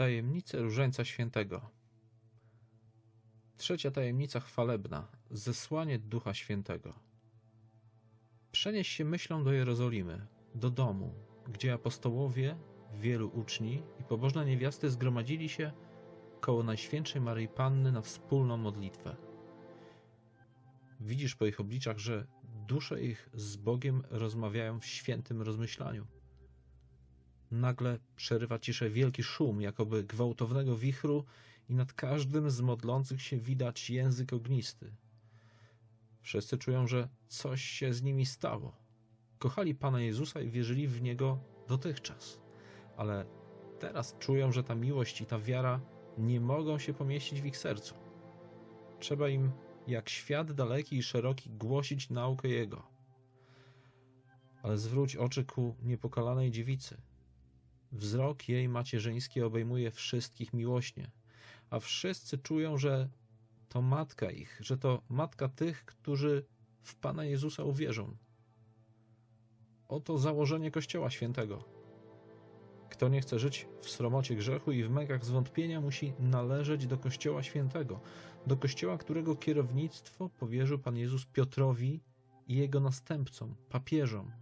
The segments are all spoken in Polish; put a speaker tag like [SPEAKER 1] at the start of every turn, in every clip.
[SPEAKER 1] Tajemnice Różańca Świętego. Trzecia tajemnica chwalebna zesłanie Ducha Świętego. Przenieś się myślą do Jerozolimy, do domu, gdzie apostołowie, wielu uczni i pobożne niewiasty zgromadzili się koło Najświętszej Maryi Panny na wspólną modlitwę. Widzisz po ich obliczach, że dusze ich z Bogiem rozmawiają w świętym rozmyślaniu. Nagle przerywa ciszę wielki szum, jakoby gwałtownego wichru, i nad każdym z modlących się widać język ognisty. Wszyscy czują, że coś się z nimi stało. Kochali Pana Jezusa i wierzyli w Niego dotychczas, ale teraz czują, że ta miłość i ta wiara nie mogą się pomieścić w ich sercu. Trzeba im, jak świat daleki i szeroki, głosić naukę Jego. Ale zwróć oczy ku niepokalanej dziewicy. Wzrok jej macierzyński obejmuje wszystkich miłośnie, a wszyscy czują, że to matka ich, że to matka tych, którzy w Pana Jezusa uwierzą. Oto założenie Kościoła Świętego. Kto nie chce żyć w sromocie grzechu i w mękach zwątpienia, musi należeć do Kościoła Świętego, do Kościoła, którego kierownictwo powierzył Pan Jezus Piotrowi i jego następcom, papieżom.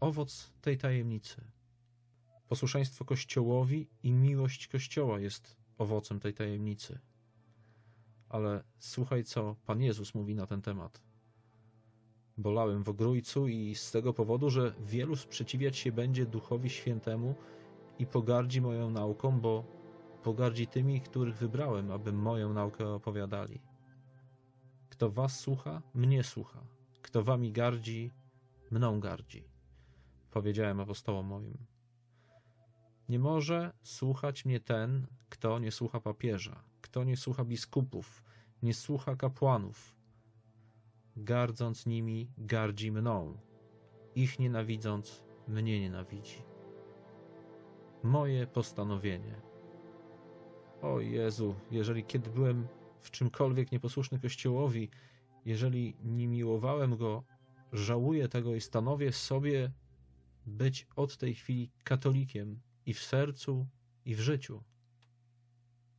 [SPEAKER 1] Owoc tej tajemnicy. Posłuszeństwo Kościołowi i miłość Kościoła jest owocem tej tajemnicy. Ale słuchaj, co Pan Jezus mówi na ten temat. Bolałem w ogrójcu i z tego powodu, że wielu sprzeciwiać się będzie Duchowi Świętemu i pogardzi moją nauką, bo pogardzi tymi, których wybrałem, aby moją naukę opowiadali. Kto was słucha, mnie słucha. Kto wami gardzi, mną gardzi. Powiedziałem apostołom moim. Nie może słuchać mnie ten, kto nie słucha papieża, kto nie słucha biskupów, nie słucha kapłanów. Gardząc nimi, gardzi mną. Ich nienawidząc, mnie nienawidzi. Moje postanowienie. O Jezu, jeżeli kiedy byłem w czymkolwiek nieposłuszny Kościołowi, jeżeli nie miłowałem go, żałuję tego i stanowię sobie być od tej chwili katolikiem i w sercu, i w życiu.